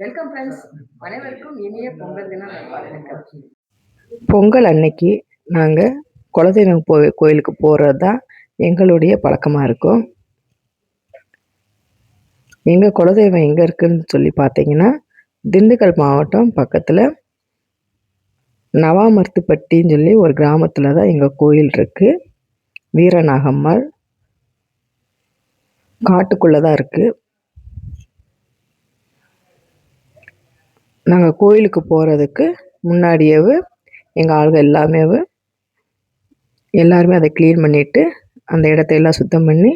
Welcome friends அனைவருக்கும் இனிய பொங்கல் தின நல்வாழ்த்துக்கள். பொங்கல் அன்னைக்கு நாங்கள் குலதெய்வம் போ கோயிலுக்கு போகிறது தான் எங்களுடைய பழக்கமாக இருக்கும். எங்கள் குலதெய்வம் எங்கே இருக்குதுன்னு சொல்லி பார்த்தீங்கன்னா திண்டுக்கல் மாவட்டம் பக்கத்தில் நவாமர்த்துப்பட்டின்னு சொல்லி ஒரு கிராமத்தில் தான் எங்கள் கோயில் இருக்குது வீரநாகம்மாள் காட்டுக்குள்ளே தான் இருக்குது நாங்கள் கோயிலுக்கு போகிறதுக்கு முன்னாடியேவு எங்கள் ஆளுகள் எல்லாமே எல்லாருமே அதை க்ளீன் பண்ணிவிட்டு அந்த இடத்த எல்லாம் சுத்தம் பண்ணி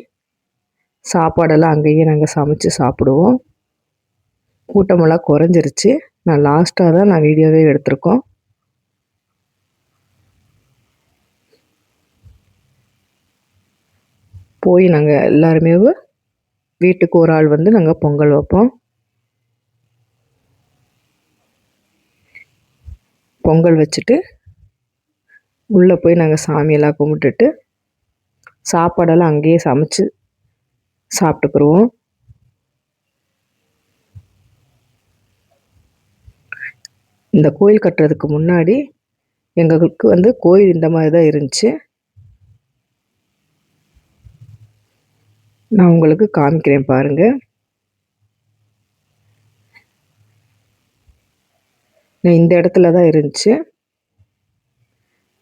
சாப்பாடெல்லாம் அங்கேயே நாங்கள் சமைச்சு சாப்பிடுவோம். கூட்டமெல்லாம் குறைஞ்சிருச்சு. நான் லாஸ்ட்டாக தான் நான் வீடியோவே எடுத்திருக்கோம். போய் நாங்கள் எல்லாருமே வீட்டுக்கு ஒரு ஆள் வந்து நாங்கள் பொங்கல் வைப்போம். பொங்கல் வச்சுட்டு உள்ளே போய் நாங்கள் சாமியெல்லாம் கும்பிட்டுட்டு சாப்பாடெல்லாம் அங்கேயே சமைச்சு சாப்பிட்டுக்குருவோம். இந்த கோயில் கட்டுறதுக்கு முன்னாடி எங்களுக்கு வந்து கோயில் இந்த மாதிரி தான் இருந்துச்சு. நான் உங்களுக்கு காமிக்கிறேன் பாருங்கள் இந்த இடத்துல தான் இருந்துச்சு.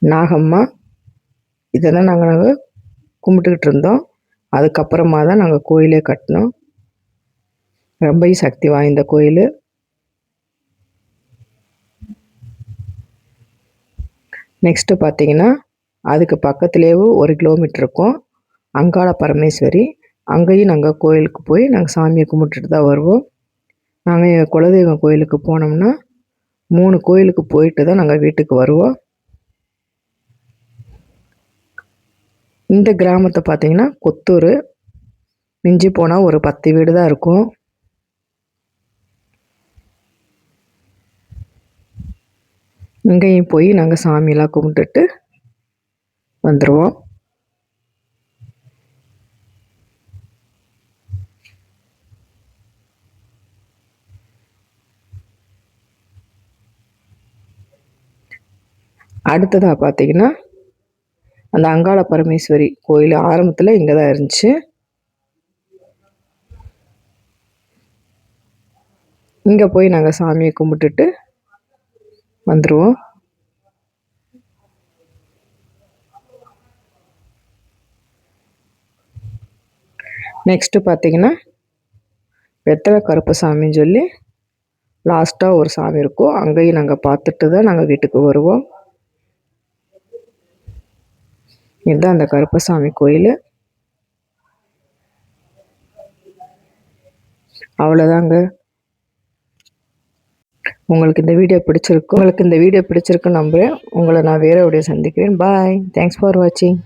நாகம்மா இதெல்லாம் நாங்கள் நாங்கள் கும்பிட்டுக்கிட்டு இருந்தோம். அதுக்கப்புறமா தான் நாங்கள் கோயிலே கட்டினோம். ரொம்ப சக்தி வாய்ந்த கோயில். நெக்ஸ்ட்டு பார்த்தீங்கன்னா அதுக்கு பக்கத்துலேயே ஒரு கிலோமீட்டர் இருக்கும். அங்காள பரமேஸ்வரி அங்கேயும் நாங்கள் கோயிலுக்கு போய் நாங்கள் சாமியை கும்பிட்டுட்டு தான் வருவோம். நாங்கள் எங்கள் குலதெய்வம் கோயிலுக்கு போனோம்னா மூணு கோயிலுக்கு போயிட்டு தான் நாங்கள் வீட்டுக்கு வருவோம். இந்த கிராமத்தை பார்த்தீங்கன்னா கொத்தூர் மிஞ்சி போனால் ஒரு பத்து வீடு தான் இருக்கும். இங்கேயும் போய் நாங்கள் சாமியெல்லாம் கும்பிட்டுட்டு வந்துடுவோம் அடுத்ததாக பார்த்தீங்கன்னா அந்த அங்காள பரமேஸ்வரி கோயில் ஆரம்பத்தில் இங்கே தான் இருந்துச்சு. இங்கே போய் நாங்கள் சாமியை கும்பிட்டுட்டு வந்துடுவோம் நெக்ஸ்ட்டு பார்த்தீங்கன்னா வெத்தலை கருப்பசாமின்னு சொல்லி லாஸ்ட்டாக ஒரு சாமி இருக்கும். அங்கேயும் நாங்கள் பார்த்துட்டு தான் நாங்கள் வீட்டுக்கு வருவோம். இதுதான் அந்த கருப்பசாமி கோயில். அவ்வளோதாங்க உங்களுக்கு இந்த வீடியோ பிடிச்சிருக்கும் உங்களுக்கு இந்த வீடியோ பிடிச்சிருக்குன்னு நம்புகிறேன் உங்களை நான் வேற அப்படியே சந்திக்கிறேன். பாய் தேங்க்ஸ் ஃபார் வாட்சிங்